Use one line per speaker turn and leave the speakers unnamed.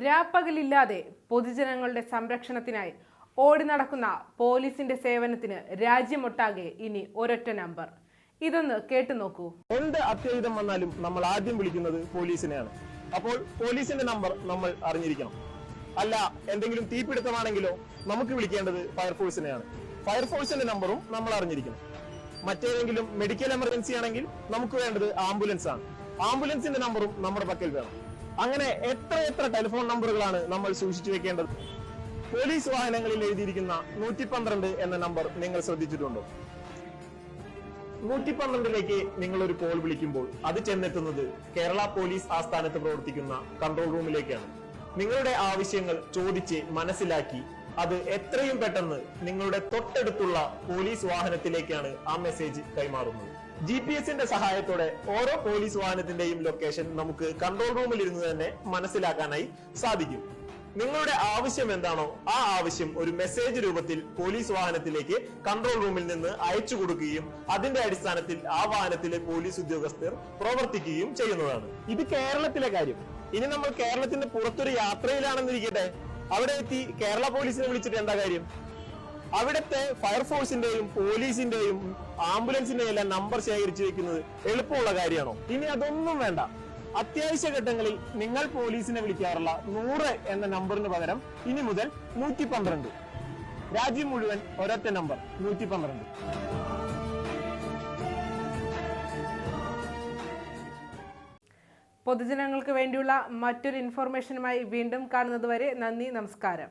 രാപ്പകലില്ലാതെ പൊതുജനങ്ങളുടെ സംരക്ഷണത്തിനായി ഓടി നടക്കുന്ന പോലീസിന്റെ സേവനത്തിന് രാജ്യമൊട്ടാകെ ഇനി ഒരൊറ്റ നമ്പർ. ഇതൊന്ന് കേട്ടു നോക്കൂ.
എന്ത് അത്യാഹിതം വന്നാലും നമ്മൾ ആദ്യം വിളിക്കുന്നത് പോലീസിനെയാണ്. അപ്പോൾ പോലീസിന്റെ നമ്പർ നമ്മൾ അറിഞ്ഞിരിക്കണം. അല്ല എന്തെങ്കിലും തീപിടുത്തമാണെങ്കിലോ നമുക്ക് വിളിക്കേണ്ടത് ഫയർഫോഴ്സിനെയാണ്. ഫയർഫോഴ്സിന്റെ നമ്പറും നമ്മൾ അറിഞ്ഞിരിക്കണം. മറ്റേതെങ്കിലും മെഡിക്കൽ എമർജൻസി ആണെങ്കിൽ നമുക്ക് വേണ്ടത് ആംബുലൻസ് ആണ് ആംബുലൻസിന്റെ നമ്പറും നമ്മുടെ പക്കൽ വേണം. അങ്ങനെ എത്ര എത്ര ടെലിഫോൺ നമ്പറുകളാണ് നമ്മൾ സൂക്ഷിച്ചു വെക്കേണ്ടത്? പോലീസ് വാഹനങ്ങളിൽ എഴുതിയിരിക്കുന്ന നൂറ്റി പന്ത്രണ്ട് എന്ന നമ്പർ നിങ്ങൾ ശ്രദ്ധിച്ചിട്ടുണ്ടോ? നൂറ്റി പന്ത്രണ്ടിലേക്ക് നിങ്ങൾ ഒരു കോൾ വിളിക്കുമ്പോൾ അത് ചെന്നെത്തുന്നത് കേരള പോലീസ് ആസ്ഥാനത്ത് പ്രവർത്തിക്കുന്ന കൺട്രോൾ റൂമിലേക്കാണ് നിങ്ങളുടെ ആവശ്യങ്ങൾ ചോദിച്ച് മനസ്സിലാക്കി അത് എത്രയും പെട്ടെന്ന് നിങ്ങളുടെ തൊട്ടടുത്തുള്ള പോലീസ് വാഹനത്തിലേക്കാണ് ആ മെസ്സേജ് കൈമാറുന്നത്. ജി പി എസിന്റെ സഹായത്തോടെ ഓരോ പോലീസ് വാഹനത്തിന്റെയും ലൊക്കേഷൻ നമുക്ക് കൺട്രോൾ റൂമിൽ ഇരുന്ന് തന്നെ മനസ്സിലാക്കാനായി സാധിക്കും. നിങ്ങളുടെ ആവശ്യം എന്താണോ ആ ആവശ്യം ഒരു മെസ്സേജ് രൂപത്തിൽ പോലീസ് വാഹനത്തിലേക്ക് കൺട്രോൾ റൂമിൽ നിന്ന് അയച്ചു കൊടുക്കുകയും അതിന്റെ അടിസ്ഥാനത്തിൽ ആ വാഹനത്തിലെ പോലീസ് ഉദ്യോഗസ്ഥർ പ്രവർത്തിക്കുകയും ചെയ്യുന്നതാണ്. ഇത് കേരളത്തിലെ കാര്യം. ഇനി നമ്മൾ കേരളത്തിന്റെ പുറത്തൊരു യാത്രയിലാണെന്നിരിക്കട്ടെ. അവിടെ എത്തി കേരള പോലീസിനെ വിളിച്ചിട്ട് എന്താ കാര്യം? അവിടുത്തെ ഫയർഫോഴ്സിന്റെയും പോലീസിന്റെയും ആംബുലൻസിന്റെയും എല്ലാം നമ്പർ ശേഖരിച്ചു വെക്കുന്നത് എളുപ്പമുള്ള കാര്യമാണോ? ഇനി അതൊന്നും വേണ്ട. അത്യാവശ്യ ഘട്ടങ്ങളിൽ നിങ്ങൾ പോലീസിനെ വിളിക്കാറുള്ള നൂറ് എന്ന നമ്പറിന് പകരം ഇനി മുതൽ നൂറ്റി പന്ത്രണ്ട് രാജ്യം മുഴുവൻ ഒരൊറ്റ നമ്പർ നൂറ്റി പന്ത്രണ്ട്
പൊതുജനങ്ങൾക്ക് വേണ്ടിയുള്ള മറ്റൊരു ഇൻഫോർമേഷനുമായി വീണ്ടും കാണുന്നതുവരെ നന്ദി നമസ്കാരം.